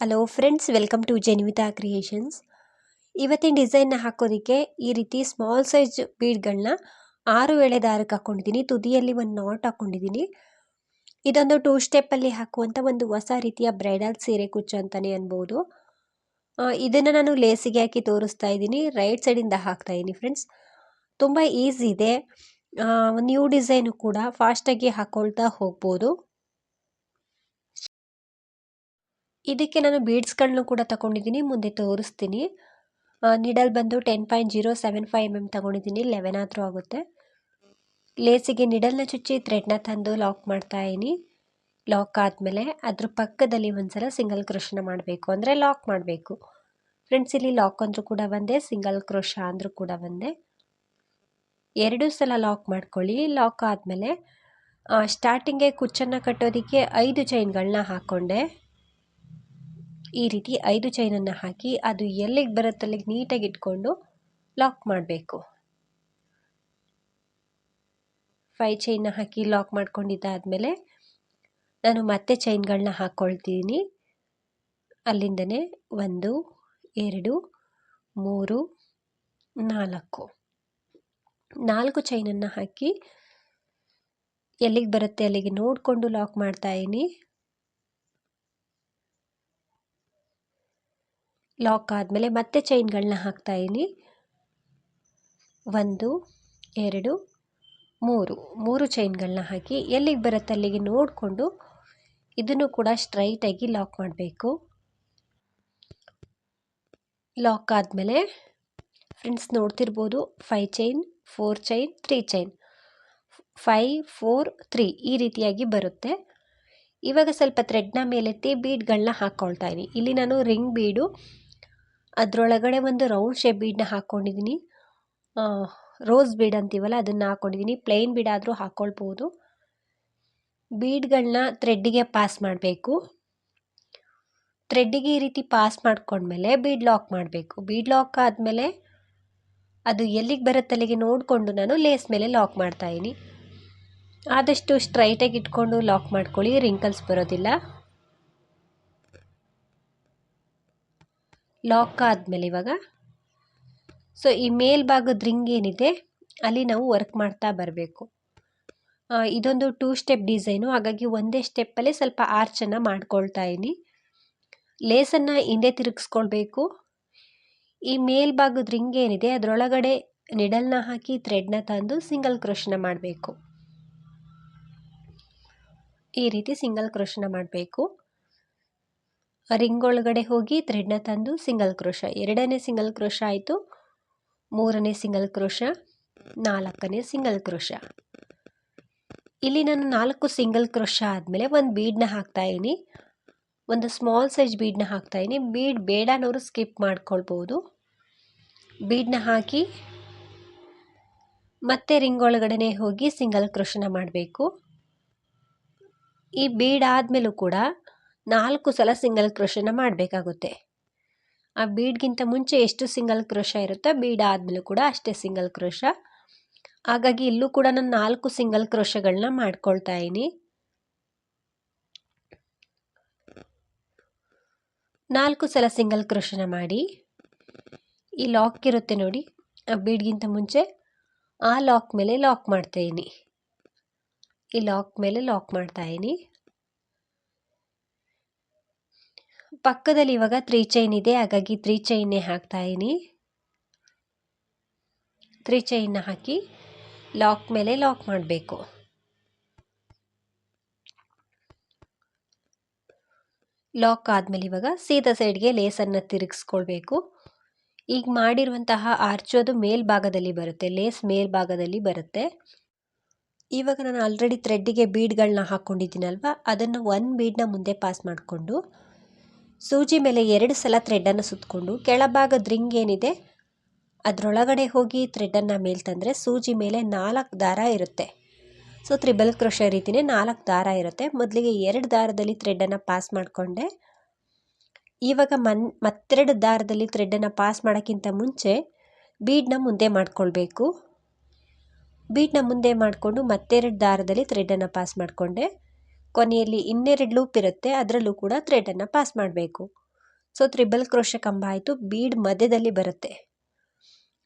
Hello friends welcome to Jenivita creations ಇವತ್ತಿನ ಡಿಸೈನ್ನ ಹಾಕೋದಕ್ಕೆ ಈ ರೀತಿ ಸ್ಮಾಲ್ ಸೈಜ್ ಬೀಡ್ಗಳನ್ನ ಆರು ಎಳೆ ದಾರಕ್ಕೆ ಹಾಕ್ಕೊಂಡಿದ್ದೀನಿ ತುದಿಯಲ್ಲಿ ಒಂದು ನಾಟ್ ಹಾಕ್ಕೊಂಡಿದ್ದೀನಿ ಇದೊಂದು ಟೂ ಸ್ಟೆಪ್ಪಲ್ಲಿ ಹಾಕುವಂಥ ಒಂದು ಹೊಸ ರೀತಿಯ ಬ್ರೈಡಲ್ ಸೀರೆ ಕುಚ್ಚು ಅಂತಲೇ ಅನ್ಬೋದು. ಇದನ್ನು ನಾನು ಲೇಸಿಗೆ ಹಾಕಿ ತೋರಿಸ್ತಾ ಇದ್ದೀನಿ ರೈಟ್ ಸೈಡಿಂದ ಹಾಕ್ತಾ ಇದ್ದೀನಿ ಫ್ರೆಂಡ್ಸ್ ತುಂಬ ಈಸಿ ಇದೆ. ನ್ಯೂ ಡಿಸೈನು ಕೂಡ ಫಾಸ್ಟಾಗಿ ಹಾಕ್ಕೊಳ್ತಾ ಹೋಗ್ಬೋದು. ಇದಕ್ಕೆ ನಾನು ಬೀಡ್ಸ್ಗಳನ್ನೂ ಕೂಡ ತಗೊಂಡಿದ್ದೀನಿ, ಮುಂದೆ ತೋರಿಸ್ತೀನಿ. ನಿಡಲ್ ಬಂದು ten point zero seven five M M ತೊಗೊಂಡಿದ್ದೀನಿ ಲೆವೆನ್ ಆದರೂ ಆಗುತ್ತೆ. ಲೇಸಿಗೆ ನಿಡಲ್ನ ಚುಚ್ಚಿ ಥ್ರೆಡ್ನ ತಂದು ಲಾಕ್ ಮಾಡ್ತಾ ಇದ್ದೀನಿ ಲಾಕ್ ಆದಮೇಲೆ ಅದ್ರ ಪಕ್ಕದಲ್ಲಿ ಒಂದ್ಸಲ ಸಿಂಗಲ್ ಕ್ರೋಶನ ಮಾಡಬೇಕು, ಅಂದರೆ ಲಾಕ್ ಮಾಡಬೇಕು. ಫ್ರೆಂಡ್ಸ್ ಇಲ್ಲಿ ಲಾಕ್ ಅಂದರೂ ಕೂಡ ಬಂದೆ ಸಿಂಗಲ್ ಕ್ರೋಶ ಅಂದರೂ ಕೂಡ ಬಂದೆ. ಎರಡೂ ಸಲ ಲಾಕ್ ಮಾಡ್ಕೊಳ್ಳಿ ಲಾಕ್ ಆದಮೇಲೆ ಸ್ಟಾರ್ಟಿಂಗೆ ಕುಚ್ಚನ್ನು ಕಟ್ಟೋದಕ್ಕೆ ಐದು ಚೈನ್ಗಳನ್ನ ಹಾಕ್ಕೊಂಡೆ ಈ ರೀತಿ ಐದು ಚೈನನ್ನು ಹಾಕಿ ಅದು ಎಲ್ಲಿಗೆ ಬರುತ್ತೆ ಅಲ್ಲಿಗೆ ನೀಟಾಗಿ ಇಟ್ಕೊಂಡು ಲಾಕ್ ಮಾಡಬೇಕು. ಫೈ ಚೈನ್ನ ಹಾಕಿ ಲಾಕ್ ಮಾಡ್ಕೊಂಡಿದ್ದಾದಮೇಲೆ ನಾನು ಮತ್ತೆ ಚೈನ್ಗಳನ್ನ ಹಾಕ್ಕೊಳ್ತೀನಿ. ಅಲ್ಲಿಂದನೇ ಒಂದು, ಎರಡು, ಮೂರು, ನಾಲ್ಕು. ನಾಲ್ಕು ಚೈನನ್ನು ಹಾಕಿ ಎಲ್ಲಿಗೆ ಬರುತ್ತೆ ಅಲ್ಲಿಗೆ ನೋಡಿಕೊಂಡು ಲಾಕ್ ಮಾಡ್ತಾ ಲಾಕ್ ಆದಮೇಲೆ ಮತ್ತೆ ಚೈನ್ಗಳನ್ನ ಹಾಕ್ತಾಯಿದ್ದೀನಿ ಒಂದು, ಎರಡು, ಮೂರು. ಮೂರು ಚೈನ್ಗಳನ್ನ ಹಾಕಿ ಎಲ್ಲಿಗೆ ಬರುತ್ತೆ ಅಲ್ಲಿಗೆ ನೋಡಿಕೊಂಡು ಇದನ್ನು ಕೂಡ ಸ್ಟ್ರೈಟಾಗಿ ಲಾಕ್ ಮಾಡಬೇಕು. ಲಾಕ್ ಆದಮೇಲೆ ಫ್ರೆಂಡ್ಸ್ ನೋಡ್ತಿರ್ಬೋದು five chain four chain three chain five four three ಈ ರೀತಿಯಾಗಿ ಬರುತ್ತೆ. ಇವಾಗ ಸ್ವಲ್ಪ ಥ್ರೆಡ್ನ ಮೇಲೆತ್ತಿ ಬೀಡ್ಗಳನ್ನ ಹಾಕ್ಕೊಳ್ತಾ ಇದ್ದೀನಿ. ಇಲ್ಲಿ ನಾನು ರಿಂಗ್ ಬೀಡು ಅದರೊಳಗಡೆ ಒಂದು ರೌಂಡ್ ಶೇಪ್ ಬೀಡನ್ನ ಹಾಕ್ಕೊಂಡಿದ್ದೀನಿ ರೋಸ್ ಬೀಡ್ ಅಂತೀವಲ್ಲ, ಅದನ್ನು ಹಾಕ್ಕೊಂಡಿದ್ದೀನಿ ಪ್ಲೈನ್ ಬೀಡ್ ಆದರೂ ಹಾಕ್ಕೊಳ್ಬೋದು ಬೀಡ್ಗಳನ್ನ ಥ್ರೆಡ್ಡಿಗೆ ಪಾಸ್ ಮಾಡಬೇಕು. ಥ್ರೆಡ್ಡಿಗೆ ಈ ರೀತಿ ಪಾಸ್ ಮಾಡ್ಕೊಂಡ್ಮೇಲೆ ಬೀಡ್ ಲಾಕ್ ಮಾಡಬೇಕು. ಬೀಡ್ ಲಾಕ್ ಆದಮೇಲೆ ಅದು ಎಲ್ಲಿಗೆ ಬರುತ್ತಲ್ಲಿಗೆ ನೋಡಿಕೊಂಡು ನಾನು ಲೇಸ್ ಮೇಲೆ ಲಾಕ್ ಮಾಡ್ತಾಯಿದ್ದೀನಿ ಆದಷ್ಟು ಸ್ಟ್ರೈಟಾಗಿ ಇಟ್ಕೊಂಡು ಲಾಕ್ ಮಾಡ್ಕೊಳ್ಳಿ ರಿಂಕಲ್ಸ್ ಬರೋದಿಲ್ಲ. ಲಾಕ್ ಆದಮೇಲೆ ಇವಾಗ. ಸೊ ಈ ಮೇಲ್ಭಾಗದ ರಿಂಗ್ ಏನಿದೆ, ಅಲ್ಲಿ ನಾವು ವರ್ಕ್ ಮಾಡ್ತಾ ಬರಬೇಕು. ಇದೊಂದು ಟೂ ಸ್ಟೆಪ್ ಡಿಸೈನು ಹಾಗಾಗಿ ಒಂದೇ ಸ್ಟೆಪ್ಪಲ್ಲಿ ಸ್ವಲ್ಪ ಆರ್ಚನ್ನು ಮಾಡ್ಕೊಳ್ತಾ ಇದ್ದೀನಿ. ಲೇಸನ್ನು ಹಿಂದೆ ತಿರುಗಿಸ್ಕೊಳ್ಬೇಕು. ಈ ಮೇಲ್ಭಾಗದ ರಿಂಗ್ ಏನಿದೆ, ಅದರೊಳಗಡೆ ನಿಡಲ್ನ ಹಾಕಿ ಥ್ರೆಡ್ನ ತಂದು ಸಿಂಗಲ್ ಕ್ರೋಶನ ಮಾಡಬೇಕು. ಈ ರೀತಿ ಸಿಂಗಲ್ ಕ್ರೋಶನ ಮಾಡಬೇಕು. ರಿಂಗ್ ಒಳಗಡೆ ಹೋಗಿ ಥ್ರೆಡ್ನ ತಂದು ಸಿಂಗಲ್ ಕ್ರೋಶ ಎರಡನೇ ಸಿಂಗಲ್ ಕ್ರೋಶ ಆಯಿತು. ಮೂರನೇ ಸಿಂಗಲ್ ಕ್ರೋಶ ನಾಲ್ಕನೇ ಸಿಂಗಲ್ ಕ್ರೋಶ ಇಲ್ಲಿ ನಾನು ನಾಲ್ಕು ಸಿಂಗಲ್ ಕ್ರೋಶ ಆದಮೇಲೆ ಒಂದು ಬೀಡನ್ನ ಹಾಕ್ತಾಯಿದ್ದೀನಿ ಒಂದು ಸ್ಮಾಲ್ ಸೈಜ್ ಬೀಡನ್ನ ಹಾಕ್ತಾಯಿದ್ದೀನಿ ಬೀಡ್ ಬೇಡನವರು ಸ್ಕಿಪ್ ಮಾಡ್ಕೊಳ್ಬೋದು. ಬೀಡನ್ನ ಹಾಕಿ ಮತ್ತೆ ರಿಂಗ್ ಒಳಗಡೆ ಹೋಗಿ ಸಿಂಗಲ್ ಕ್ರೋಶನ ಮಾಡಬೇಕು. ಈ ಬೀಡ್ ಆದಮೇಲೂ ಕೂಡ ನಾಲ್ಕು ಸಲ ಸಿಂಗಲ್ ಕ್ರೋಶನ ಮಾಡಬೇಕಾಗುತ್ತೆ. ಆ ಬೀಡ್ಗಿಂತ ಮುಂಚೆ ಎಷ್ಟು ಸಿಂಗಲ್ ಕ್ರೋಶ ಇರುತ್ತೋ ಬೀಡ್ ಆದಮೇಲೂ ಕೂಡ ಅಷ್ಟೇ ಸಿಂಗಲ್ ಕ್ರೋಶ. ಹಾಗಾಗಿ ಇಲ್ಲೂ ಕೂಡ ನಾನು ನಾಲ್ಕು ಸಿಂಗಲ್ ಕ್ರೋಶಗಳನ್ನ ಮಾಡ್ಕೊಳ್ತಾ ಇದ್ದೀನಿ. ನಾಲ್ಕು ಸಲ ಸಿಂಗಲ್ ಕ್ರೋಶನ ಮಾಡಿ. ಈ ಲಾಕ್ ಇರುತ್ತೆ ನೋಡಿ, ಆ ಬೀಡ್ಗಿಂತ ಮುಂಚೆ ಆ ಲಾಕ್ ಮೇಲೆ ಲಾಕ್ ಮಾಡ್ತಾಯಿನಿ ಈ ಲಾಕ್ ಮೇಲೆ ಲಾಕ್ ಮಾಡ್ತಾಯಿದ್ದೀನಿ ಪಕ್ಕದಲ್ಲಿ ಇವಾಗ ತ್ರೀ ಚೈನ್ ಇದೆ, ಹಾಗಾಗಿ ತ್ರೀ ಚೈನ್ನೇ ಹಾಕ್ತಾ ಇದ್ದೀನಿ ತ್ರೀ ಚೈನ್ನ ಹಾಕಿ ಲಾಕ್ ಮೇಲೆ ಲಾಕ್ ಮಾಡಬೇಕು. ಲಾಕ್ ಆದಮೇಲೆ ಇವಾಗ ಸೀದಾ ಸೈಡ್ಗೆ ಲೇಸನ್ನು ತಿರುಗಿಸ್ಕೊಳ್ಬೇಕು. ಈಗ ಮಾಡಿರುವಂತಹ ಆರ್ಚೋದು ಮೇಲ್ಭಾಗದಲ್ಲಿ ಬರುತ್ತೆ, ಲೇಸ್ ಮೇಲ್ಭಾಗದಲ್ಲಿ ಬರುತ್ತೆ. ಇವಾಗ ನಾನು ಆಲ್ರೆಡಿ ಥ್ರೆಡ್ಡಿಗೆ ಬೀಡ್ಗಳನ್ನ ಹಾಕ್ಕೊಂಡಿದ್ದೀನಲ್ವ ಅದನ್ನು ಒಂದು ಬೀಡನ್ನ ಮುಂದೆ ಪಾಸ್ ಮಾಡಿಕೊಂಡು ಸೂಜಿ ಮೇಲೆ ಎರಡು ಸಲ ಥ್ರೆಡ್ಡನ್ನು ಸುತ್ತಕೊಂಡು ಕೆಳಭಾಗದ ರಿಂಗ್ ಏನಿದೆ, ಅದರೊಳಗಡೆ ಹೋಗಿ ಥ್ರೆಡ್ಡನ್ನು ಮೇಲೆ ತಂದರೆ ಸೂಜಿ ಮೇಲೆ ನಾಲ್ಕು ದಾರ ಇರುತ್ತೆ. ಸೊ ತ್ರಿಬಲ್ ಕ್ರೋಶ ರೀತಿಯೇ ನಾಲ್ಕು ದಾರ ಇರುತ್ತೆ. ಮೊದಲಿಗೆ ಎರಡು ದಾರದಲ್ಲಿ ಥ್ರೆಡ್ಡನ್ನು ಪಾಸ್ ಮಾಡಿಕೊಂಡೆ. ಇವಾಗ ಮನ್, ಮತ್ತೆರಡು ದಾರದಲ್ಲಿ ಥ್ರೆಡ್ಡನ್ನು ಪಾಸ್ ಮಾಡೋಕ್ಕಿಂತ ಮುಂಚೆ ಬೀಡನ್ನ ಮುಂದೆ ಮಾಡಿಕೊಳ್ಬೇಕು. ಬೀಡನ್ನ ಮುಂದೆ ಮಾಡಿಕೊಂಡು ಮತ್ತೆರಡು ದಾರದಲ್ಲಿ ಥ್ರೆಡ್ಡನ್ನು ಪಾಸ್ ಮಾಡಿಕೊಂಡೆ. ಕೊನೆಯಲ್ಲಿ ಇನ್ನೆರಡು ಲೂಪ್ ಇರುತ್ತೆ, ಅದರಲ್ಲೂ ಕೂಡ ಥ್ರೆಡನ್ನು ಪಾಸ್ ಮಾಡಬೇಕು. ಸೊ ತ್ರಿಬಲ್ ಕ್ರೋಶ ಕಂಬ ಆಯಿತು ಬೀಡ್ ಮಧ್ಯದಲ್ಲಿ ಬರುತ್ತೆ.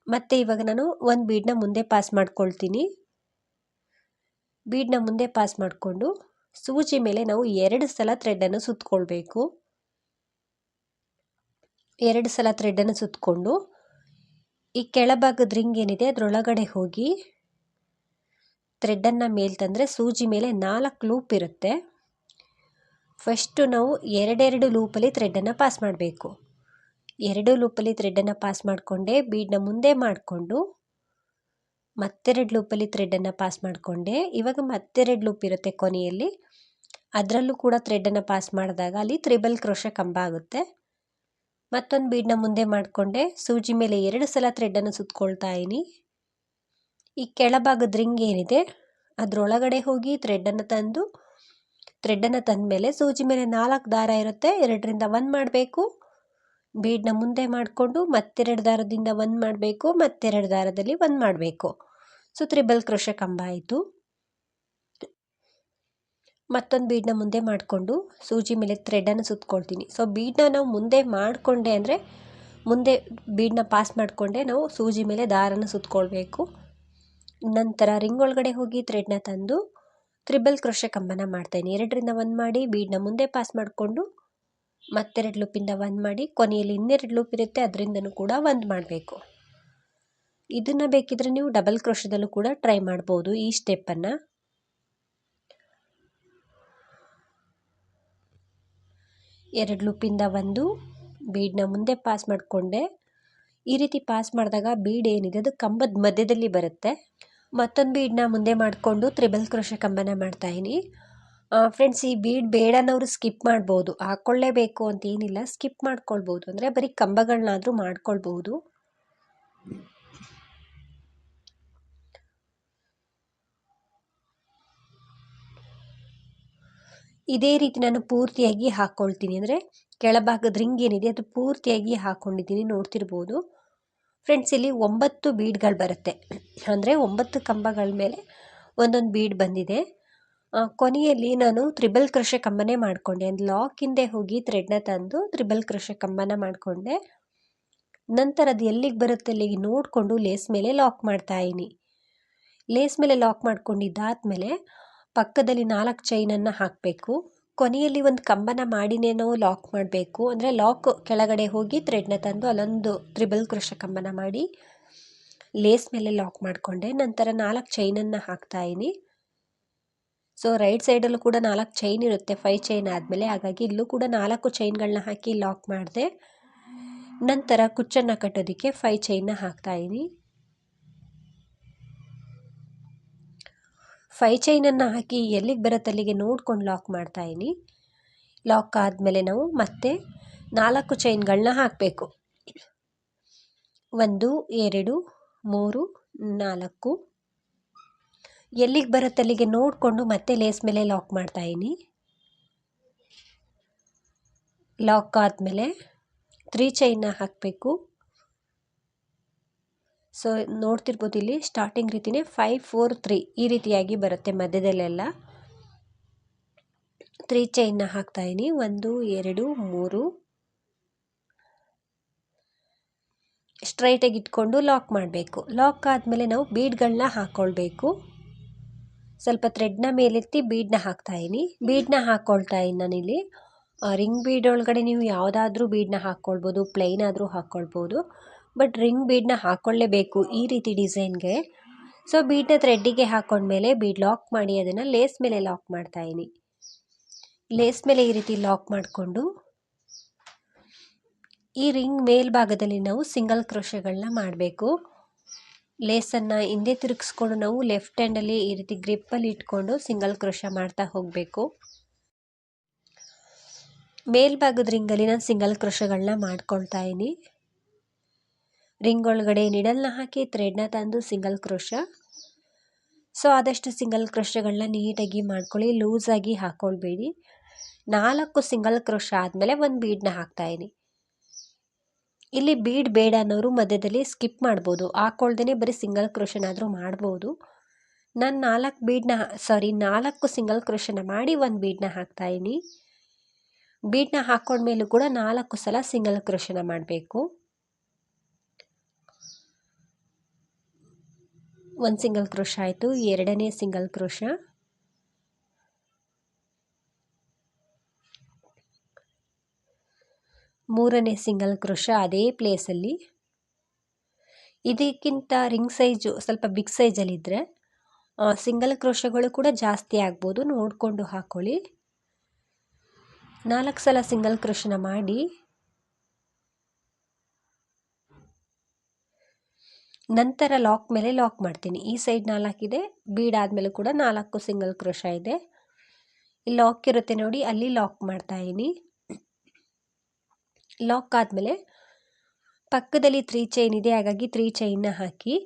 ಮತ್ತು ಇವಾಗ ನಾನು ಒಂದು ಬೀಡನ್ನ ಮುಂದೆ ಪಾಸ್ ಮಾಡ್ಕೊಳ್ತೀನಿ. ಬೀಡನ್ನ ಮುಂದೆ ಪಾಸ್ ಮಾಡಿಕೊಂಡು, ಸೂಜಿ ಮೇಲೆ ನಾವು ಎರಡು ಸಲ ಥ್ರೆಡನ್ನು ಸುತ್ತಕೊಳ್ಬೇಕು ಎರಡು ಸಲ ಥ್ರೆಡನ್ನು ಸುತ್ತಕೊಂಡು ಈ ಕೆಳಭಾಗದ ರಿಂಗ್ ಏನಿದೆ, ಅದರೊಳಗಡೆ ಹೋಗಿ ಥ್ರೆಡ್ಡನ್ನು ಮೇಲೆ ತಂದರೆ ಸೂಜಿ ಮೇಲೆ ನಾಲ್ಕು ಲೂಪ್ ಇರುತ್ತೆ. ಫಸ್ಟು ನಾವು ಎರಡೆರಡು ಲೂಪಲ್ಲಿ ಥ್ರೆಡ್ಡನ್ನು ಪಾಸ್ ಮಾಡಬೇಕು. ಎರಡು ಲೂಪಲ್ಲಿ ಥ್ರೆಡ್ಡನ್ನು ಪಾಸ್ ಮಾಡಿಕೊಂಡೆ ಬೀಡನ್ನ ಮುಂದೆ ಮಾಡಿಕೊಂಡು ಮತ್ತೆರಡು ಲೂಪಲ್ಲಿ ಥ್ರೆಡ್ಡನ್ನು ಪಾಸ್ ಮಾಡಿಕೊಂಡೆ ಇವಾಗ ಮತ್ತೆರಡು ಲೂಪ್ ಇರುತ್ತೆ ಕೊನೆಯಲ್ಲಿ. ಅದರಲ್ಲೂ ಕೂಡ ಥ್ರೆಡ್ಡನ್ನು ಪಾಸ್ ಮಾಡಿದಾಗ ಅಲ್ಲಿ ತ್ರಿಬಲ್ ಕ್ರೋಶ ಕಂಬ ಆಗುತ್ತೆ. ಮತ್ತೊಂದು ಬೀಡನ್ನ ಮುಂದೆ ಮಾಡಿಕೊಂಡೆ ಸೂಜಿ ಮೇಲೆ ಎರಡು ಸಲ ಥ್ರೆಡ್ಡನ್ನು ಸುತ್ಕೊಳ್ತಾ ಇದ್ದೀನಿ ಈ ಕೆಳಭಾಗದ ರಿಂಗ್ ಏನಿದೆ, ಅದರೊಳಗಡೆ ಹೋಗಿ ಥ್ರೆಡ್ಡನ್ನು ತಂದು ಥ್ರೆಡ್ಡನ್ನು ತಂದ ಮೇಲೆ ಸೂಜಿ ಮೇಲೆ ನಾಲ್ಕು ದಾರ ಇರುತ್ತೆ, ಎರಡರಿಂದ ಒಂದು ಮಾಡಬೇಕು. ಬೀಡನ್ನ ಮುಂದೆ ಮಾಡಿಕೊಂಡು ಮತ್ತೆರಡು ದಾರದಿಂದ ಒಂದು ಮಾಡಬೇಕು, ಮತ್ತೆರಡು ದಾರದಲ್ಲಿ ಒಂದು ಮಾಡಬೇಕು. ಸೊ, ತ್ರಿಬಲ್ ಕ್ರೋಶ ಕಂಬ ಆಯಿತು. ಮತ್ತೊಂದು ಬೀಡನ್ನ ಮುಂದೆ ಮಾಡಿಕೊಂಡು ಸೂಜಿ ಮೇಲೆ ಥ್ರೆಡ್ಡನ್ನು ಸುತ್ಕೊಳ್ತೀನಿ. ಸೊ ಬೀಡನ್ನ ನಾವು ಮುಂದೆ ಮಾಡಿಕೊಂಡೆ ಅಂದರೆ, ಮುಂದೆ ಬೀಡನ್ನ ಪಾಸ್ ಮಾಡಿಕೊಂಡೆ ನಾವು ಸೂಜಿ ಮೇಲೆ ದಾರನ ಸುತ್ಕೊಳ್ಬೇಕು. ನಂತರ ರಿಂಗ್ ಒಳಗಡೆ ಹೋಗಿ ಥ್ರೆಡ್ನ ತಂದು ತ್ರಿಬಲ್ ಕ್ರೋಶ ಕಂಬನ ಮಾಡ್ತೇನೆ. ಎರಡರಿಂದ ಒಂದು ಮಾಡಿ ಬೀಡ್ನ ಮುಂದೆ ಪಾಸ್ ಮಾಡಿಕೊಂಡು ಮತ್ತೆರಡು ಲೂಪಿಂದ ಒಂದು ಮಾಡಿ ಕೊನೆಯಲ್ಲಿ ಇನ್ನೆರಡು ಲೂಪ್ ಇರುತ್ತೆ, ಅದರಿಂದನೂ ಕೂಡ ಒಂದು ಮಾಡಬೇಕು. ಇದನ್ನು ಬೇಕಿದ್ರೆ ನೀವು ಡಬಲ್ ಕ್ರೋಶದಲ್ಲೂ ಕೂಡ ಟ್ರೈ ಮಾಡ್ಬೋದು ಈ ಸ್ಟೆಪ್ಪನ್ನು ಎರಡು ಲೂಪಿಂದ ಒಂದು ಬೀಡನ್ನ ಮುಂದೆ ಪಾಸ್ ಮಾಡಿಕೊಂಡೆ. ಈ ರೀತಿ ಪಾಸ್ ಮಾಡಿದಾಗ ಬೀಡ್ ಏನಿದೆ, ಅದು ಕಂಬದ ಮಧ್ಯದಲ್ಲಿ ಬರುತ್ತೆ. ಮತ್ತೊಂದು ಬೀಡನ್ನ ಮುಂದೆ ಮಾಡಿಕೊಂಡು ತ್ರಿಬಲ್ ಕ್ರೋಶ ಕಂಬನ ಮಾಡ್ತಾಯಿದ್ದೀನಿ ಫ್ರೆಂಡ್ಸ್ ಈ ಬೀಡ್ ಬೇಡನವರು ಸ್ಕಿಪ್ ಮಾಡ್ಬೋದು. ಹಾಕ್ಕೊಳ್ಳೇಬೇಕು ಅಂತ ಏನಿಲ್ಲ. ಸ್ಕಿಪ್ ಮಾಡ್ಕೊಳ್ಬೋದು. ಅಂದರೆ ಬರೀ ಕಂಬಗಳನ್ನಾದರೂ ಮಾಡ್ಕೊಳ್ಬೋದು. ಇದೇ ರೀತಿ ನಾನು ಪೂರ್ತಿಯಾಗಿ ಹಾಕ್ಕೊಳ್ತೀನಿ ಅಂದರೆ ಕೆಳಭಾಗದ ರಿಂಗ್ ಏನಿದೆ ಅದು ಪೂರ್ತಿಯಾಗಿ ಹಾಕ್ಕೊಂಡಿದ್ದೀನಿ ನೋಡ್ತಿರ್ಬೋದು. ಫ್ರೆಂಡ್ಸ್ ಇಲ್ಲಿ ಒಂಬತ್ತು ಬೀಡ್ಗಳು ಬರುತ್ತೆ. ಅಂದರೆ ಒಂಬತ್ತು ಕಂಬಗಳ ಮೇಲೆ ಒಂದೊಂದು ಬೀಡ್ ಬಂದಿದೆ. ಕೊನೆಯಲ್ಲಿ ನಾನು ತ್ರಿಬಲ್ ಕೃಷಿ ಕಂಬನೇ ಮಾಡಿಕೊಂಡೆ. ಒಂದು ಲಾಕ್ ಹಿಂದೆ ಹೋಗಿ ಥ್ರೆಡ್ನ ತಂದು ತ್ರಿಬಲ್ ಕೃಷಿ ಕಂಬನ ಮಾಡಿಕೊಂಡೆ. ನಂತರ ಅದು ಎಲ್ಲಿಗೆ ಬರುತ್ತೆ ಅಲ್ಲಿಗೆ ನೋಡಿಕೊಂಡು ಲೇಸ್ ಮೇಲೆ ಲಾಕ್ ಮಾಡ್ತಾಯಿನಿ ಲೇಸ್ ಮೇಲೆ ಲಾಕ್ ಮಾಡ್ಕೊಂಡಿದ್ದಾದಮೇಲೆ ಪಕ್ಕದಲ್ಲಿ ನಾಲ್ಕು ಚೈನನ್ನು ಹಾಕಬೇಕು. ಕೊನೆಯಲ್ಲಿ ಒಂದು ಕಂಬನ ಮಾಡಿನೇ ನಾವು ಲಾಕ್ ಮಾಡಬೇಕು. ಅಂದರೆ ಲಾಕ್ ಕೆಳಗಡೆ ಹೋಗಿ ಥ್ರೆಡ್ನ ತಂದು ಅಲ್ಲೊಂದು ತ್ರಿಬಲ್ ಕೃಷ ಕಂಬನ ಮಾಡಿ ಲೇಸ್ ಮೇಲೆ ಲಾಕ್ ಮಾಡಿಕೊಂಡೆ. ನಂತರ ನಾಲ್ಕು ಚೈನನ್ನು ಹಾಕ್ತಾಯಿನಿ ಸೊ ರೈಟ್ ಸೈಡಲ್ಲೂ ಕೂಡ ನಾಲ್ಕು ಚೈನ್ ಇರುತ್ತೆ. ಫೈ ಚೈನ್ ಆದಮೇಲೆ ಹಾಗಾಗಿ ಇಲ್ಲೂ ಕೂಡ ನಾಲ್ಕು ಚೈನ್ಗಳನ್ನ ಹಾಕಿ ಲಾಕ್ ಮಾಡಿದೆ. ನಂತರ ಕುಚ್ಚನ್ನು ಕಟ್ಟೋದಕ್ಕೆ ಫೈ ಚೈನ್ನ ಹಾಕ್ತಾಯಿನಿ ಫೈ ಚೈನನ್ನು ಹಾಕಿ ಎಲ್ಲಿಗೆ ಬರುತ್ತೆ ಅಲ್ಲಿಗೆ ನೋಡ್ಕೊಂಡು ಲಾಕ್ ಮಾಡ್ತಾಯಿನಿ ಲಾಕ್ ಆದಮೇಲೆ ನಾವು ಮತ್ತೆ ನಾಲ್ಕು ಚೈನ್ಗಳನ್ನ ಹಾಕಬೇಕು. ಒಂದು, ಎರಡು, ಮೂರು, ನಾಲ್ಕು. ಎಲ್ಲಿಗೆ ಬರುತ್ತೆ ಅಲ್ಲಿಗೆ ನೋಡಿಕೊಂಡು ಮತ್ತೆ ಲೇಸ್ ಮೇಲೆ ಲಾಕ್ ಮಾಡ್ತಾಯಿನಿ ಲಾಕ್ ಆದಮೇಲೆ ತ್ರೀ ಚೈನ್ನ ಹಾಕಬೇಕು. ಸೊ ನೋಡ್ತಿರ್ಬೋದು ಇಲ್ಲಿ ಸ್ಟಾರ್ಟಿಂಗ್ ರೀತಿಯೇ ಫೈವ್ ಫೋರ್ ತ್ರೀ ಈ ರೀತಿಯಾಗಿ ಬರುತ್ತೆ ಮಧ್ಯದಲ್ಲೆಲ್ಲ. ತ್ರೀ ಚೈನ್ನ ಹಾಕ್ತಾಯಿನಿ ಒಂದು, ಎರಡು, ಮೂರು. ಸ್ಟ್ರೈಟಾಗಿ ಇಟ್ಕೊಂಡು ಲಾಕ್ ಮಾಡಬೇಕು. ಲಾಕ್ ಆದಮೇಲೆ ನಾವು ಬೀಡ್ಗಳನ್ನ ಹಾಕ್ಕೊಳ್ಬೇಕು ಸ್ವಲ್ಪ ಥ್ರೆಡ್ನ ಮೇಲೆತ್ತಿ ಬೀಡನ್ನ ಹಾಕ್ತಾಯಿನಿ ಬೀಡ್ನ ಹಾಕ್ಕೊಳ್ತಾ ಇದ್ದೀನಿ ನಾನಿಲ್ಲಿ. ರಿಂಗ್ ಬೀಡ್ ಒಳಗಡೆ ನೀವು ಯಾವುದಾದ್ರೂ ಬೀಡನ್ನ ಹಾಕ್ಕೊಳ್ಬೋದು ಪ್ಲೈನ್ ಆದರೂ ಹಾಕ್ಕೊಳ್ಬೋದು ಬಟ್ ರಿಂಗ್ ಬೀಡನ್ನ ಹಾಕ್ಕೊಳ್ಳೇಬೇಕು ಈ ರೀತಿ ಡಿಸೈನ್ಗೆ. ಸೊ ಬೀಡನ್ನ ಥ್ರೆಡ್ಡಿಗೆ ಹಾಕ್ಕೊಂಡ್ಮೇಲೆ ಬೀಡ್ ಲಾಕ್ ಮಾಡಿ ಅದನ್ನು ಲೇಸ್ ಮೇಲೆ ಲಾಕ್ ಮಾಡ್ತಾಯಿನಿ ಲೇಸ್ ಮೇಲೆ ಈ ರೀತಿ ಲಾಕ್ ಮಾಡಿಕೊಂಡು ಈ ರಿಂಗ್ ಮೇಲ್ಭಾಗದಲ್ಲಿ ನಾವು ಸಿಂಗಲ್ ಕ್ರೋಶಗಳನ್ನ ಮಾಡಬೇಕು. ಲೇಸನ್ನು ಹಿಂದೆ ತಿರುಗಿಸ್ಕೊಂಡು ನಾವು ಲೆಫ್ಟ್ ಹ್ಯಾಂಡಲ್ಲಿ ಈ ರೀತಿ ಗ್ರಿಪ್ಪಲ್ಲಿ ಇಟ್ಕೊಂಡು ಸಿಂಗಲ್ ಕ್ರೋಶ ಮಾಡ್ತಾ ಹೋಗಬೇಕು. ಮೇಲ್ಭಾಗದ ರಿಂಗಲ್ಲಿ ನಾನು ಸಿಂಗಲ್ ಕ್ರೋಶಗಳನ್ನ ಮಾಡ್ಕೊಳ್ತಾ ಇದ್ದೀನಿ. ರಿಂಗ್ ಒಳಗಡೆ ನಿಡಲ್ನ ಹಾಕಿ ಥ್ರೆಡ್ನ ತಂದು ಸಿಂಗಲ್ ಕ್ರೋಶ ಸೊ ಆದಷ್ಟು ಸಿಂಗಲ್ ಕ್ರೋಶಗಳನ್ನ ನೀಟಾಗಿ ಮಾಡ್ಕೊಳ್ಳಿ, ಲೂಸಾಗಿ ಹಾಕ್ಕೊಳ್ಬೇಡಿ ನಾಲ್ಕು ಸಿಂಗಲ್ ಕ್ರೋಶ ಆದಮೇಲೆ ಒಂದು ಬೀಡನ್ನ ಹಾಕ್ತಾಯಿನಿ ಇಲ್ಲಿ ಬೀಡ್ ಬೇಡ ಅನ್ನೋರು ಮಧ್ಯದಲ್ಲಿ ಸ್ಕಿಪ್ ಮಾಡ್ಬೋದು. ಹಾಕ್ಕೊಳ್ದೇ ಬರೀ ಸಿಂಗಲ್ ಕ್ರೋಶನಾದರೂ ಮಾಡ್ಬೋದು. ನಾನು ನಾಲ್ಕು ಬೀಡ್ನ ಸಾರಿ ನಾಲ್ಕು ಸಿಂಗಲ್ ಕ್ರೋಶನ ಮಾಡಿ ಒಂದು ಬೀಡನ್ನ ಹಾಕ್ತಾಯಿನಿ ಬೀಡನ್ನ ಹಾಕ್ಕೊಂಡ್ಮೇಲೂ ಕೂಡ ನಾಲ್ಕು ಸಲ ಸಿಂಗಲ್ ಕ್ರೋಶನ ಮಾಡಬೇಕು. ಒಂದು ಸಿಂಗಲ್ ಕ್ರೋಶ ಆಯಿತು, ಎರಡನೇ ಸಿಂಗಲ್ ಕ್ರೋಶ. ಮೂರನೇ ಸಿಂಗಲ್ ಕ್ರೋಶ ಅದೇ ಪ್ಲೇಸಲ್ಲಿ ಇದಕ್ಕಿಂತ ರಿಂಗ್ ಸೈಜು ಸ್ವಲ್ಪ ಬಿಗ್ ಸೈಜಲ್ಲಿದ್ದರೆ ಸಿಂಗಲ್ ಕ್ರೋಶಗಳು ಕೂಡ ಜಾಸ್ತಿ ಆಗ್ಬೋದು, ನೋಡಿಕೊಂಡು ಹಾಕ್ಕೊಳ್ಳಿ ನಾಲ್ಕು ಸಲ ಸಿಂಗಲ್ ಕ್ರೋಶನ ಮಾಡಿ. ನಂತರ ಲಾಕ್ ಮೇಲೆ ಲಾಕ್ ಮಾಡ್ತೀನಿ. ಈ ಸೈಡ್ ನಾಲ್ಕಿದೆ ಬೀಡ್ ಆದಮೇಲೆ ಕೂಡ ನಾಲ್ಕು ಸಿಂಗಲ್ ಕ್ರೋಶ ಇದೆ. ಇಲ್ಲಿ ಲಾಕ್ ಇರುತ್ತೆ ನೋಡಿ, ಅಲ್ಲಿ ಲಾಕ್ ಮಾಡ್ತಾ ಇದ್ದೀನಿ. ಲಾಕ್ ಆದಮೇಲೆ ಪಕ್ಕದಲ್ಲಿ ತ್ರೀ ಚೈನ್ ಇದೆ, ಹಾಗಾಗಿ ತ್ರೀ ಚೈನ್ನ ಹಾಕಿ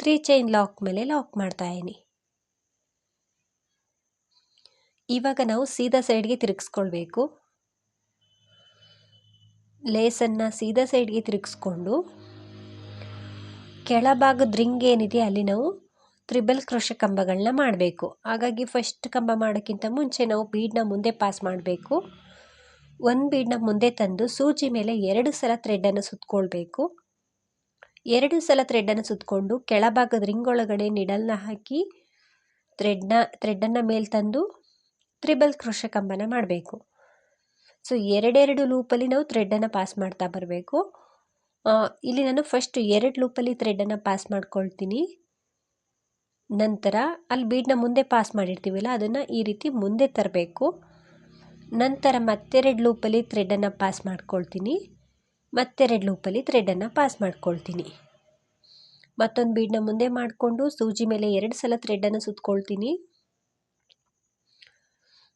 ತ್ರೀ ಚೈನ್ ಲಾಕ್ ಮೇಲೆ ಲಾಕ್ ಮಾಡ್ತಾ ಇದ್ದೀನಿ. ಇವಾಗ ನಾವು ಸೀದಾ ಸೈಡ್ಗೆ ತಿರುಗಿಸ್ಕೊಳ್ಬೇಕು. ಲೇಸನ್ನು ಸೀದಾ ಸೈಡ್ಗೆ ತಿರುಗಿಸ್ಕೊಂಡು ಕೆಳಭಾಗದ ರಿಂಗ್ ಏನಿದೆ ಅಲ್ಲಿ ನಾವು ತ್ರಿಬಲ್ ಕ್ರೋಶ ಕಂಬಗಳನ್ನ ಮಾಡಬೇಕು. ಹಾಗಾಗಿ ಫಸ್ಟ್ ಕಂಬ ಮಾಡೋಕ್ಕಿಂತ ಮುಂಚೆ ನಾವು ಬೀಡನ್ನ ಮುಂದೆ ಪಾಸ್ ಮಾಡಬೇಕು. ಒಂದು ಬೀಡನ್ನ ಮುಂದೆ ತಂದು ಸೂಜಿ ಮೇಲೆ ಎರಡು ಸಲ ಥ್ರೆಡ್ಡನ್ನು ಸುತ್ತಕೊಳ್ಬೇಕು ಎರಡು ಸಲ ಥ್ರೆಡ್ಡನ್ನು ಸುತ್ತಕೊಂಡು ಕೆಳಭಾಗದ ರಿಂಗ್ ಒಳಗಡೆ ನಿಡಲ್ನ ಹಾಕಿ ಥ್ರೆಡ್ನ ಥ್ರೆಡ್ಡನ್ನು ಮೇಲೆ ತಂದು ತ್ರಿಬಲ್ ಕ್ರೋಶ ಕಂಬನ ಮಾಡಬೇಕು. ಸೊ ಎರಡೆರಡು ಲೂಪಲ್ಲಿ ನಾವು ಥ್ರೆಡ್ಡನ್ನು ಪಾಸ್ ಮಾಡ್ತಾ ಬರಬೇಕು. ಇಲ್ಲಿ ನಾನು ಫಸ್ಟ್ ಎರಡು ಲೂಪಲ್ಲಿ ಥ್ರೆಡನ್ನು ಪಾಸ್ ಮಾಡ್ಕೊಳ್ತೀನಿ. ನಂತರ ಅಲ್ಲಿ ಬೀಡನ್ನ ಮುಂದೆ ಪಾಸ್ ಮಾಡಿರ್ತೀವಲ್ಲ, ಅದನ್ನು ಈ ರೀತಿ ಮುಂದೆ ತರಬೇಕು. ನಂತರ ಮತ್ತೆರಡು ಲೂಪಲ್ಲಿ ಥ್ರೆಡನ್ನು ಪಾಸ್ ಮಾಡ್ಕೊಳ್ತೀನಿ. ಮತ್ತೆರಡು ಲೂಪಲ್ಲಿ ಥ್ರೆಡನ್ನು ಪಾಸ್ ಮಾಡ್ಕೊಳ್ತೀನಿ. ಮತ್ತೊಂದು ಬೀಡನ್ನ ಮುಂದೆ ಮಾಡಿಕೊಂಡು ಸೂಜಿ ಮೇಲೆ ಎರಡು ಸಲ ಥ್ರೆಡನ್ನು ಸುತ್ಕೊಳ್ತೀನಿ.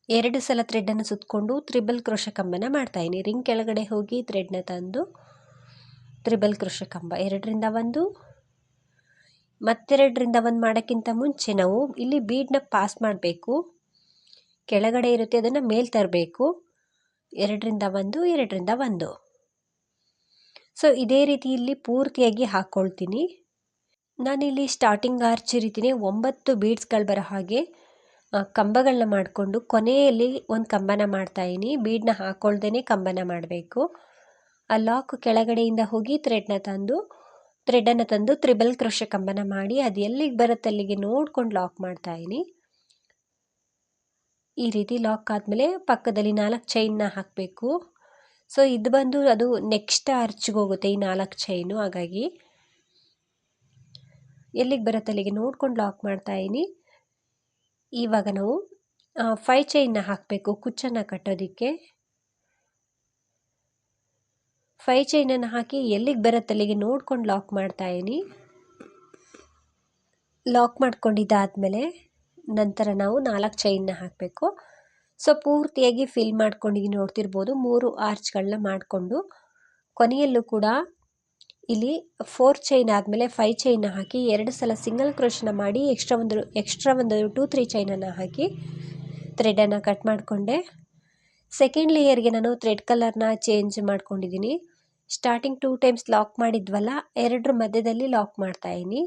ಎರಡು ಸಲ ಥ್ರೆಡನ್ನು ಸುತ್ತಕೊಂಡು ತ್ರಿಬಲ್ ಕ್ರೋಶ ಕಂಬನ ಮಾಡ್ತಾಯಿನಿ ರಿಂಗ್ ಕೆಳಗಡೆ ಹೋಗಿ ಥ್ರೆಡ್ನ ತಂದು ತ್ರಿಬಲ್ ಕ್ರೋಶ ಕಂಬ ಎರಡರಿಂದ ಒಂದು, ಮತ್ತೆರಡರಿಂದ ಒಂದು ಮಾಡೋಕ್ಕಿಂತ ಮುಂಚೆ ನಾವು ಇಲ್ಲಿ ಬೀಡನ್ನ ಪಾಸ್ ಮಾಡಬೇಕು. ಕೆಳಗಡೆ ಇರುತ್ತೆ ಅದನ್ನು ಮೇಲೆ ತರಬೇಕು. ಎರಡರಿಂದ ಒಂದು ಎರಡರಿಂದ ಒಂದು. ಸೊ ಇದೇ ರೀತಿ ಇಲ್ಲಿ ಪೂರ್ತಿಯಾಗಿ ಹಾಕ್ಕೊಳ್ತೀನಿ ನಾನಿಲ್ಲಿ ಸ್ಟಾರ್ಟಿಂಗ್ ಆರ್ಚ್ ರೀತಿಯೇ ಒಂಬತ್ತು ಬೀಡ್ಸ್ಗಳು ಬರೋ ಹಾಗೆ ಕಂಬಗಳನ್ನ ಮಾಡಿಕೊಂಡು ಕೊನೆಯಲ್ಲಿ ಒಂದು ಕಂಬನ ಮಾಡ್ತಾಯಿನಿ ಬೀಡನ್ನ ಹಾಕ್ಕೊಳ್ದೇ ಕಂಬನ ಮಾಡಬೇಕು. ಆ ಲಾಕ್ ಕೆಳಗಡೆಯಿಂದ ಹೋಗಿ ಥ್ರೆಡ್ನ ತಂದು ಥ್ರೆಡನ್ನು ತಂದು ತ್ರಿಬಲ್ ಕ್ರೋಶ ಕಂಬನ ಮಾಡಿ ಅದು ಎಲ್ಲಿಗೆ ಬರುತ್ತೆ ಅಲ್ಲಿಗೆ ನೋಡ್ಕೊಂಡು ಲಾಕ್ ಮಾಡ್ತಾ ಇದ್ದೀನಿ. ಈ ರೀತಿ ಲಾಕ್ ಆದಮೇಲೆ ಪಕ್ಕದಲ್ಲಿ ನಾಲ್ಕು ಚೈನ್ನ ಹಾಕಬೇಕು. ಸೊ ಇದು ಬಂದು ಅದು ನೆಕ್ಸ್ಟ್ ಅರ್ಚ್ಗೆ ಹೋಗುತ್ತೆ ಈ ನಾಲ್ಕು ಚೈನು ಹಾಗಾಗಿ ಎಲ್ಲಿಗೆ ಬರುತ್ತೆ ಅಲ್ಲಿಗೆ ನೋಡ್ಕೊಂಡು ಲಾಕ್ ಮಾಡ್ತಾ ಇದ್ದೀನಿ. ಇವಾಗ ನಾವು ಫೈ ಚೈನ್ನ ಹಾಕಬೇಕು, ಕುಚ್ಚನ್ನು ಕಟ್ಟೋದಕ್ಕೆ. ಫೈ ಚೈನನ್ನು ಹಾಕಿ ಎಲ್ಲಿಗೆ ಬರುತ್ತೆ ಅಲ್ಲಿಗೆ ನೋಡ್ಕೊಂಡು ಲಾಕ್ ಮಾಡ್ತಾಯಿನಿ ಲಾಕ್ ಮಾಡ್ಕೊಂಡಿದ್ದಾದಮೇಲೆ ನಂತರ ನಾವು ನಾಲ್ಕು ಚೈನ್ನ ಹಾಕಬೇಕು. ಸೊ, ಪೂರ್ತಿಯಾಗಿ ಫಿಲ್ ಮಾಡ್ಕೊಂಡಿದ್ದೀನಿ ನೋಡ್ತಿರ್ಬೋದು. ಮೂರು ಆರ್ಚ್ಗಳನ್ನ ಮಾಡಿಕೊಂಡು ಕೊನೆಯಲ್ಲೂ ಕೂಡ ಇಲ್ಲಿ ಫೋರ್ ಚೈನ್ ಆದಮೇಲೆ ಫೈ ಚೈನ್ನ ಹಾಕಿ ಎರಡು ಸಲ ಸಿಂಗಲ್ ಕ್ರೋಶನ ಮಾಡಿ ಎಕ್ಸ್ಟ್ರಾ ಒಂದು ಎಕ್ಸ್ಟ್ರಾ ಒಂದು ಟೂ, ತ್ರೀ ಚೈನನ್ನು ಹಾಕಿ ಥ್ರೆಡನ್ನು ಕಟ್ ಮಾಡಿಕೊಂಡೆ. ಸೆಕೆಂಡ್ ಲೇಯರ್ಗೆ ನಾನು ಥ್ರೆಡ್ ಕಲರ್ನ ಚೇಂಜ್ ಮಾಡ್ಕೊಂಡಿದ್ದೀನಿ ಸ್ಟಾರ್ಟಿಂಗ್ ಟೂ ಟೈಮ್ಸ್ ಲಾಕ್ ಮಾಡಿದ್ವಲ್ಲ, ಎರಡರ ಮಧ್ಯದಲ್ಲಿ ಲಾಕ್ ಮಾಡ್ತಾಯಿನಿ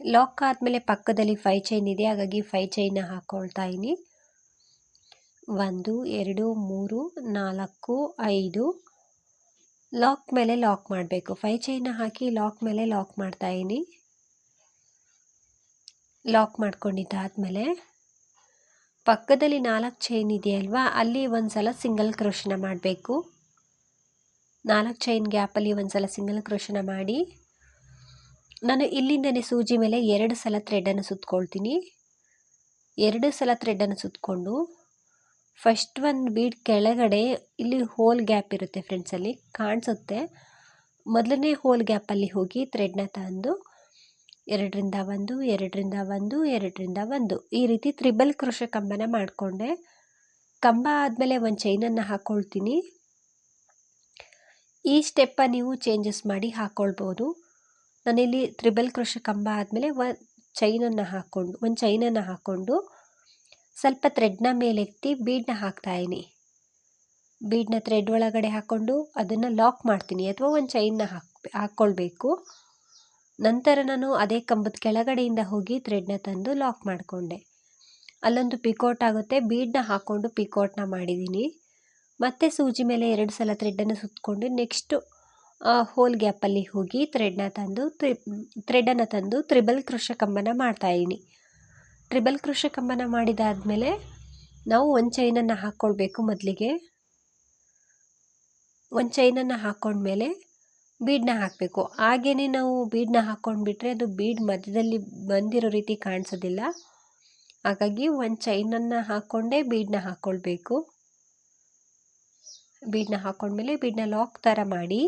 ಲಾಕ್ ಆದಮೇಲೆ ಪಕ್ಕದಲ್ಲಿ ಫೈ ಚೈನ್ ಇದೆ, ಹಾಗಾಗಿ ಫೈ ಚೈನ್ನ ಹಾಕ್ಕೊಳ್ತಾ ಇದ್ದೀನಿ ಒಂದು, ಎರಡು, ಮೂರು, ನಾಲ್ಕು, ಐದು. ಲಾಕ್ ಮೇಲೆ ಲಾಕ್ ಮಾಡಬೇಕು. ಫೈ ಚೈನ ಹಾಕಿ ಲಾಕ್ ಮೇಲೆ ಲಾಕ್ ಮಾಡ್ತಾಯಿದ್ದೀನಿ ಲಾಕ್ ಮಾಡ್ಕೊಂಡಿದ್ದಾದಮೇಲೆ ಪಕ್ಕದಲ್ಲಿ ನಾಲ್ಕು ಚೈನ್ ಇದೆಯಲ್ವಾ, ಅಲ್ಲಿ ಒಂದು ಸಲ ಸಿಂಗಲ್ ಕ್ರೋಶನ ಮಾಡಬೇಕು. ನಾಲ್ಕು ಚೈನ್ ಗ್ಯಾಪಲ್ಲಿ ಒಂದು ಸಲ ಸಿಂಗಲ್ ಕ್ರೋಶನ ಮಾಡಿ. ನಾನು ಇಲ್ಲಿಂದನೇ ಸೂಜಿ ಮೇಲೆ ಎರಡು ಸಲ ಥ್ರೆಡನ್ನು ಸುತ್ಕೊಳ್ತೀನಿ. ಎರಡು ಸಲ ಥ್ರೆಡನ್ನು ಸುತ್ತಕೊಂಡು ಫಸ್ಟ್ ಒಂದು ಬೀಡ್ ಕೆಳಗಡೆ ಇಲ್ಲಿ ಹೋಲ್ ಗ್ಯಾಪ್ ಇರುತ್ತೆ ಫ್ರೆಂಡ್ಸಲ್ಲಿ ಕಾಣಿಸುತ್ತೆ. ಮೊದಲನೇ ಹೋಲ್ ಗ್ಯಾಪಲ್ಲಿ ಹೋಗಿ ಥ್ರೆಡ್ನ ತಂದು ಎರಡರಿಂದ ಒಂದು ಎರಡರಿಂದ ಒಂದು ಎರಡರಿಂದ ಒಂದು. ಈ ರೀತಿ ತ್ರಿಬಲ್ ಕ್ರೋಶ ಕಂಬನ ಮಾಡಿಕೊಂಡೆ. ಕಂಬ ಆದಮೇಲೆ ಒಂದು ಚೈನನ್ನು ಹಾಕ್ಕೊಳ್ತೀನಿ ಈ ಸ್ಟೆಪ್ಪ ನೀವು ಚೇಂಜಸ್ ಮಾಡಿ ಹಾಕ್ಕೊಳ್ಬೋದು ನಾನಿಲ್ಲಿ ತ್ರಿಬಲ್ ಕ್ರೋಶ ಕಂಬ ಆದಮೇಲೆ ಒಂದು ಚೈನನ್ನು ಹಾಕ್ಕೊಂಡು ಒಂದು ಚೈನನ್ನು ಹಾಕ್ಕೊಂಡು ಸ್ವಲ್ಪ ಥ್ರೆಡ್ನ ಮೇಲೆತ್ತಿ ಬೀಡ್ನ ಹಾಕ್ತಾಯಿನಿ ಬೀಡ್ನ ಥ್ರೆಡ್ ಒಳಗಡೆ ಹಾಕ್ಕೊಂಡು ಅದನ್ನು ಲಾಕ್ ಮಾಡ್ತೀನಿ ಅಥವಾ ಒಂದು ಚೈನ್ನ ಹಾಕ್ ಹಾಕ್ಕೊಳ್ಬೇಕು ನಂತರ ನಾನು ಅದೇ ಕಂಬದ ಕೆಳಗಡೆಯಿಂದ ಹೋಗಿ ಥ್ರೆಡ್ನ ತಂದು ಲಾಕ್ ಮಾಡಿಕೊಂಡೆ. ಅಲ್ಲೊಂದು ಪಿಕೋಟ್ ಆಗುತ್ತೆ ಬೀಡನ್ನ ಹಾಕ್ಕೊಂಡು ಪಿಕೋಟ್ನ ಮಾಡಿದ್ದೀನಿ. ಮತ್ತೆ ಸೂಜಿ ಮೇಲೆ ಎರಡು ಸಲ ಥ್ರೆಡ್ಡನ್ನು ಸುತ್ತಕೊಂಡು ನೆಕ್ಸ್ಟು ಹೋಲ್ ಗ್ಯಾಪಲ್ಲಿ ಹೋಗಿ ಥ್ರೆಡ್ನ ತಂದು ತ್ರಿ ಥ್ರೆಡನ್ನು ತಂದು ತ್ರಿಬಲ್ ಕೃಷ ಕಂಬನ ಮಾಡ್ತಾಯಿದ್ದೀನಿ ಟ್ರಿಬಲ್ ಕೃಷ ಕಂಬನ ಮಾಡಿದಾದಮೇಲೆ ನಾವು ಒಂದು ಚೈನನ್ನು ಹಾಕ್ಕೊಳ್ಬೇಕು ಮೊದಲಿಗೆ. ಒಂದು ಚೈನನ್ನು ಹಾಕ್ಕೊಂಡ್ಮೇಲೆ ಬೀಡನ್ನ ಹಾಕಬೇಕು. ಹಾಗೇ ನಾವು ಬೀಡನ್ನ ಹಾಕ್ಕೊಂಡ್ಬಿಟ್ರೆ ಅದು ಬೀಡ್ ಮಧ್ಯದಲ್ಲಿ ಬಂದಿರೋ ರೀತಿ ಕಾಣಿಸೋದಿಲ್ಲ. ಹಾಗಾಗಿ ಒಂದು ಚೈನನ್ನು ಹಾಕ್ಕೊಂಡೇ ಬೀಡನ್ನ ಹಾಕ್ಕೊಳ್ಬೇಕು ಬೀಡನ್ನ ಹಾಕೊಂಡ್ಮೇಲೆ ಬೀಡನ್ನ ಲಾಕ್ ಥರ ಮಾಡಿ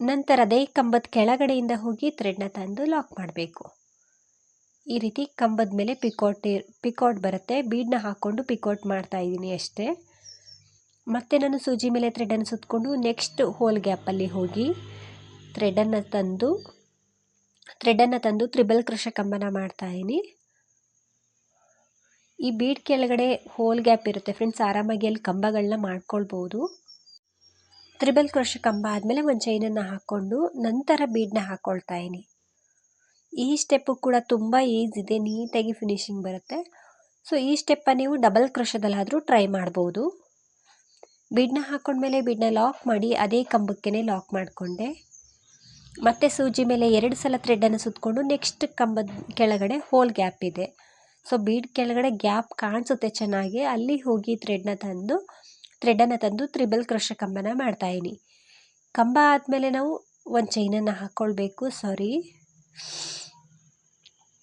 ನಂತರ ಅದೇ ಕಂಬದ ಕೆಳಗಡೆಯಿಂದ ಹೋಗಿ ಥ್ರೆಡ್ನ ತಂದು ಲಾಕ್ ಮಾಡಬೇಕು. ಈ ರೀತಿ ಕಂಬದ ಮೇಲೆ ಪಿಕೋಟ್ ಪಿಕೋಟ್ ಬರುತ್ತೆ. ಬೀಡನ್ನ ಹಾಕ್ಕೊಂಡು ಪಿಕೋಟ್ ಮಾಡ್ತಾ ಇದ್ದೀನಿ ಅಷ್ಟೇ. ಮತ್ತೆ ನಾನು ಸೂಜಿ ಮೇಲೆ ಥ್ರೆಡನ್ನು ಸುತ್ತಕೊಂಡು ನೆಕ್ಸ್ಟ್ ಹೋಲ್ ಗ್ಯಾಪಲ್ಲಿ ಹೋಗಿ ಥ್ರೆಡನ್ನು ತಂದು ಥ್ರೆಡನ್ನು ತಂದು ತ್ರಿಬಲ್ ಕೃಷ ಕಂಬನ ಮಾಡ್ತಾಯಿದ್ದೀನಿ ಈ ಬೀಡ್ ಕೆಳಗಡೆ ಹೋಲ್ ಗ್ಯಾಪ್ ಇರುತ್ತೆ ಫ್ರೆಂಡ್ಸ್. ಆರಾಮಾಗಿ ಅಲ್ಲಿ ಕಂಬಗಳನ್ನ ಮಾಡ್ಕೊಳ್ಬೋದು. ತ್ರಿಬಲ್ ಕ್ರೋಶ ಕಂಬ ಆದಮೇಲೆ ಒಂದು ಚೈನನ್ನು ಹಾಕ್ಕೊಂಡು ನಂತರ ಬೀಡನ್ನ ಹಾಕ್ಕೊಳ್ತಾ ಇದ್ದೀನಿ ಈ ಸ್ಟೆಪ್ಪು ಕೂಡ ತುಂಬ ಈಸಿ ಇದೆ, ನೀಟಾಗಿ ಫಿನಿಶಿಂಗ್ ಬರುತ್ತೆ. ಸೊ, ಈ ಸ್ಟೆಪ್ಪ ನೀವು ಡಬಲ್ ಕ್ರೋಶದಲ್ಲಾದರೂ ಟ್ರೈ ಮಾಡ್ಬೋದು. ಬೀಡನ್ನ ಹಾಕ್ಕೊಂಡ್ಮೇಲೆ ಬೀಡನ್ನ ಲಾಕ್ ಮಾಡಿ ಅದೇ ಕಂಬಕ್ಕೇ ಲಾಕ್ ಮಾಡಿಕೊಂಡೆ. ಮತ್ತೆ ಸೂಜಿ ಮೇಲೆ ಎರಡು ಸಲ ಥ್ರೆಡನ್ನು ಸುತ್ತಕೊಂಡು ನೆಕ್ಸ್ಟ್ ಕಂಬದ ಕೆಳಗಡೆ ಹೋಲ್ ಗ್ಯಾಪ್ ಇದೆ. ಸೊ ಬೀಡ್ ಕೆಳಗಡೆ ಗ್ಯಾಪ್ ಕಾಣಿಸುತ್ತೆ ಚೆನ್ನಾಗಿ. ಅಲ್ಲಿ ಹೋಗಿ ಥ್ರೆಡ್ನ ತಂದು ಥ್ರೆಡನ್ನು ತಂದು ತ್ರಿಬಲ್ ಕ್ರಷ ಕಂಬನ ಮಾಡ್ತಾಯಿನಿ ಕಂಬ ಆದಮೇಲೆ ನಾವು ಒಂದು ಚೈನನ್ನು ಹಾಕ್ಕೊಳ್ಬೇಕು ಸಾರಿ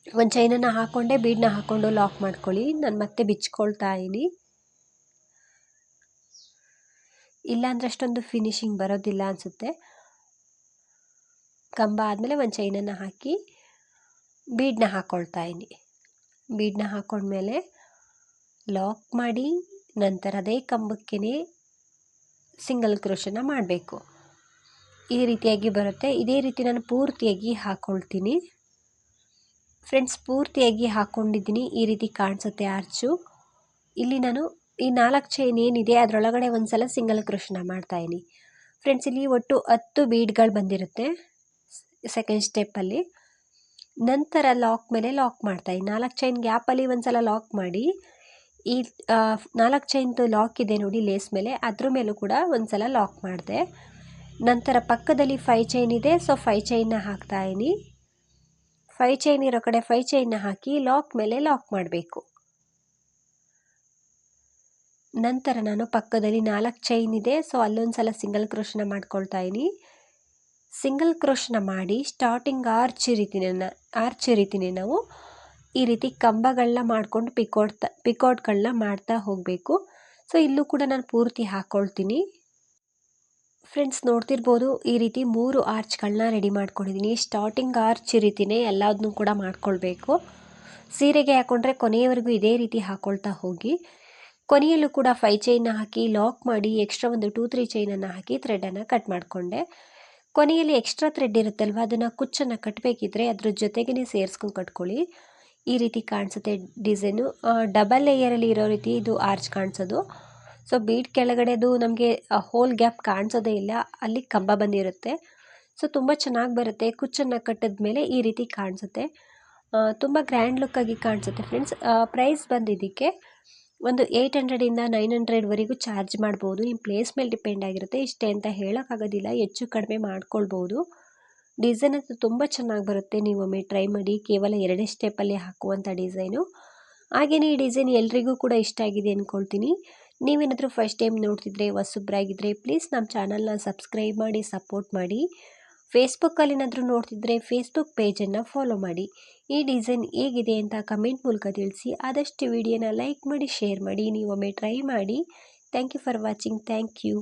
ಒಂದು ಚೈನನ್ನು ಹಾಕ್ಕೊಂಡೆ ಬೀಡನ್ನ ಹಾಕ್ಕೊಂಡು ಲಾಕ್ ಮಾಡ್ಕೊಳ್ಳಿ. ನಾನು ಮತ್ತೆ ಬಿಚ್ಕೊಳ್ತಾ ಇದ್ದೀನಿ. ಇಲ್ಲಾಂದ್ರೆ ಅಷ್ಟೊಂದು ಫಿನಿಶಿಂಗ್ ಬರೋದಿಲ್ಲ ಅನಿಸುತ್ತೆ. ಕಂಬ ಆದಮೇಲೆ ಒಂದು ಚೈನನ್ನು ಹಾಕಿ ಬೀಡನ್ನ ಹಾಕ್ಕೊಳ್ತಾ ಬೀಡನ್ನ ಹಾಕೊಂಡ್ಮೇಲೆ ಲಾಕ್ ಮಾಡಿ ನಂತರ ಅದೇ ಕಂಬಕ್ಕೇ ಸಿಂಗಲ್ ಕ್ರೋಷನ ಮಾಡಬೇಕು. ಈ ರೀತಿಯಾಗಿ ಬರುತ್ತೆ. ಇದೇ ರೀತಿ ನಾನು ಪೂರ್ತಿಯಾಗಿ ಹಾಕ್ಕೊಳ್ತೀನಿ ಫ್ರೆಂಡ್ಸ್, ಪೂರ್ತಿಯಾಗಿ ಹಾಕ್ಕೊಂಡಿದ್ದೀನಿ ಈ ರೀತಿ ಕಾಣಿಸುತ್ತೆ ಆರ್ಚು. ಇಲ್ಲಿ ನಾನು ಈ ನಾಲ್ಕು ಚೈನ್ ಏನಿದೆ, ಅದರೊಳಗಡೆ ಒಂದು ಸಲ ಸಿಂಗಲ್ ಕ್ರೋಶನ ಮಾಡ್ತಾಯಿದ್ದೀನಿ ಫ್ರೆಂಡ್ಸ್, ಇಲ್ಲಿ ಒಟ್ಟು ಹತ್ತು ಬೀಡ್ಗಳು ಬಂದಿರುತ್ತೆ. ಸೆಕೆಂಡ್ ಸ್ಟೆಪ್ಪಲ್ಲಿ. ನಂತರ ಲಾಕ್ ಮೇಲೆ ಲಾಕ್ ಮಾಡ್ತಾ ಈ ನಾಲ್ಕು ಚೈನ್ ಗ್ಯಾಪಲ್ಲಿ ಒಂದು ಸಲ ಲಾಕ್ ಮಾಡಿ, ಈ ನಾಲ್ಕು ಚೈನ್ದು ಲಾಕ್ ಇದೆ ನೋಡಿ ಲೇಸ್ ಮೇಲೆ, ಅದ್ರ ಮೇಲೂ ಕೂಡ ಒಂದು ಸಲ ಲಾಕ್ ಮಾಡಿದೆ. ನಂತರ ಪಕ್ಕದಲ್ಲಿ ಫೈ ಚೈನ್ ಇದೆ ಸೊ ಫೈ ಚೈನ್ನ ಹಾಕ್ತಾಯಿದ್ದೀನಿ ಫೈ ಚೈನ್ ಇರೋ ಕಡೆ ಫೈ ಚೈನ್ನ ಹಾಕಿ ಲಾಕ್ ಮೇಲೆ ಲಾಕ್ ಮಾಡಬೇಕು. ನಂತರ ನಾನು ಪಕ್ಕದಲ್ಲಿ ನಾಲ್ಕು ಚೈನ್ ಇದೆ ಸೊ ಅಲ್ಲೊಂದು ಸಲ ಸಿಂಗಲ್ ಕ್ರೋಶನ ಮಾಡ್ಕೊಳ್ತಾ ಇದ್ದೀನಿ ಸಿಂಗಲ್ ಕ್ರೋಶನ ಮಾಡಿ ಸ್ಟಾರ್ಟಿಂಗ್ ಆರ್ಚ್ ರೀತಿನ ಆರ್ಚ್ ರೀತಿನೇ ನಾವು ಈ ರೀತಿ ಕಂಬಗಳನ್ನ ಮಾಡ್ಕೊಂಡು ಪಿಕೋಟ್ ಪಿಕೋಟ್ಗಳನ್ನ ಮಾಡ್ತಾ ಹೋಗಬೇಕು. ಸೊ ಇಲ್ಲೂ ಕೂಡ ನಾನು ಪೂರ್ತಿ ಹಾಕ್ಕೊಳ್ತೀನಿ ಫ್ರೆಂಡ್ಸ್ ನೋಡ್ತಿರ್ಬೋದು ಈ ರೀತಿ ಮೂರು ಆರ್ಚ್ಗಳನ್ನ ರೆಡಿ ಮಾಡ್ಕೊಂಡಿದ್ದೀನಿ ಸ್ಟಾರ್ಟಿಂಗ್ ಆರ್ಚ್ ರೀತಿನೇ ಎಲ್ಲದನ್ನು ಕೂಡ ಮಾಡ್ಕೊಳ್ಬೇಕು. ಸೀರೆಗೆ ಹಾಕ್ಕೊಂಡ್ರೆ ಕೊನೆಯವರೆಗೂ ಇದೇ ರೀತಿ ಹಾಕ್ಕೊಳ್ತಾ ಹೋಗಿ. ಕೊನೆಯಲ್ಲೂ ಕೂಡ ಫೈ ಚೈನ್ನ ಹಾಕಿ ಲಾಕ್ ಮಾಡಿ ಎಕ್ಸ್ಟ್ರಾ ಒಂದು ಟೂ ತ್ರೀ ಚೈನನ್ನು ಹಾಕಿ ಥ್ರೆಡನ್ನು ಕಟ್ ಮಾಡಿಕೊಂಡೆ. ಕೊನೆಯಲ್ಲಿ ಎಕ್ಸ್ಟ್ರಾ ಥ್ರೆಡ್ ಇರುತ್ತಲ್ವ, ಅದನ್ನು ಕುಚ್ಚನ್ನು ಕಟ್ಟಬೇಕಿದ್ರೆ ಅದ್ರ ಜೊತೆಗೇ ಸೇರಿಸ್ಕೊಂಡು ಕಟ್ಕೊಳ್ಳಿ. ಈ ರೀತಿ ಕಾಣಿಸುತ್ತೆ ಡಿಸೈನು ಡಬಲ್ ಲೇಯರಲ್ಲಿ ಇರೋ ರೀತಿ ಇದು ಆರ್ಚ್ ಕಾಣಿಸೋದು. ಸೊ ಬೀಟ್ ಕೆಳಗಡೆದು ನಮಗೆ ಹೋಲ್ ಗ್ಯಾಪ್ ಕಾಣಿಸೋದೇ ಇಲ್ಲ, ಅಲ್ಲಿ ಕಂಬ ಬಂದಿರುತ್ತೆ. ಸೊ ತುಂಬ ಚೆನ್ನಾಗಿ ಬರುತ್ತೆ, ಕುಚ್ಚನ್ನು ಕಟ್ಟಿದ ಮೇಲೆ ಈ ರೀತಿ ಕಾಣಿಸುತ್ತೆ. ತುಂಬ ಗ್ರ್ಯಾಂಡ್ ಲುಕ್ಕಾಗಿ ಕಾಣಿಸುತ್ತೆ ಫ್ರೆಂಡ್ಸ್ ಪ್ರೈಸ್ ಬಂದಿದ್ದಕ್ಕೆ ಒಂದು ಏಯ್ಟ್ ಹಂಡ್ರೆಡಿಂದ ನೈನ್ ಹಂಡ್ರೆಡ್ವರೆಗೂ ಚಾರ್ಜ್ ಮಾಡ್ಬೋದು. ನಿಮ್ಮ ಪ್ಲೇಸ್ ಮೇಲೆ ಡಿಪೆಂಡ್ ಆಗಿರುತ್ತೆ. ಇಷ್ಟೇ ಅಂತ ಹೇಳೋಕ್ಕಾಗೋದಿಲ್ಲ ಹೆಚ್ಚು ಕಡಿಮೆ ಮಾಡ್ಕೊಳ್ಬೋದು. ಡಿಸೈನ್ ಅಂತೂ ತುಂಬ ಚೆನ್ನಾಗಿ ಬರುತ್ತೆ. ನೀವು ಒಮ್ಮೆ ಟ್ರೈ ಮಾಡಿ ಕೇವಲ ಎರಡೇ ಸ್ಟೆಪ್ಪಲ್ಲಿ ಹಾಕುವಂಥ ಡಿಸೈನು ಹಾಗೆಯೇ ಈ ಡಿಸೈನ್ ಎಲ್ರಿಗೂ ಕೂಡ ಇಷ್ಟ ಆಗಿದೆ ಅಂದ್ಕೊಳ್ತೀನಿ ನೀವೇನಾದರೂ ಫಸ್ಟ್ ಟೈಮ್ ನೋಡ್ತಿದ್ರೆ ಹೊಸಬ್ರಾಗಿದ್ದರೆ ಪ್ಲೀಸ್ ನಮ್ಮ ಚಾನಲ್ನ ಸಬ್ಸ್ಕ್ರೈಬ್ ಮಾಡಿ ಸಪೋರ್ಟ್ ಮಾಡಿ. ಫೇಸ್ಬುಕ್ಕಲ್ಲಿ ಏನಾದರೂ ನೋಡ್ತಿದ್ರೆ ಫೇಸ್ಬುಕ್ ಪೇಜನ್ನು ಫಾಲೋ ಮಾಡಿ. ಈ ಡಿಸೈನ್ ಹೇಗಿದೆ ಅಂತ ಕಮೆಂಟ್ ಮೂಲಕ ತಿಳಿಸಿ. ಆದಷ್ಟು ವಿಡಿಯೋನ ಲೈಕ್ ಮಾಡಿ ಶೇರ್ ಮಾಡಿ ನೀವು ಒಮ್ಮೆ ಟ್ರೈ ಮಾಡಿ. Thank you for watching thank you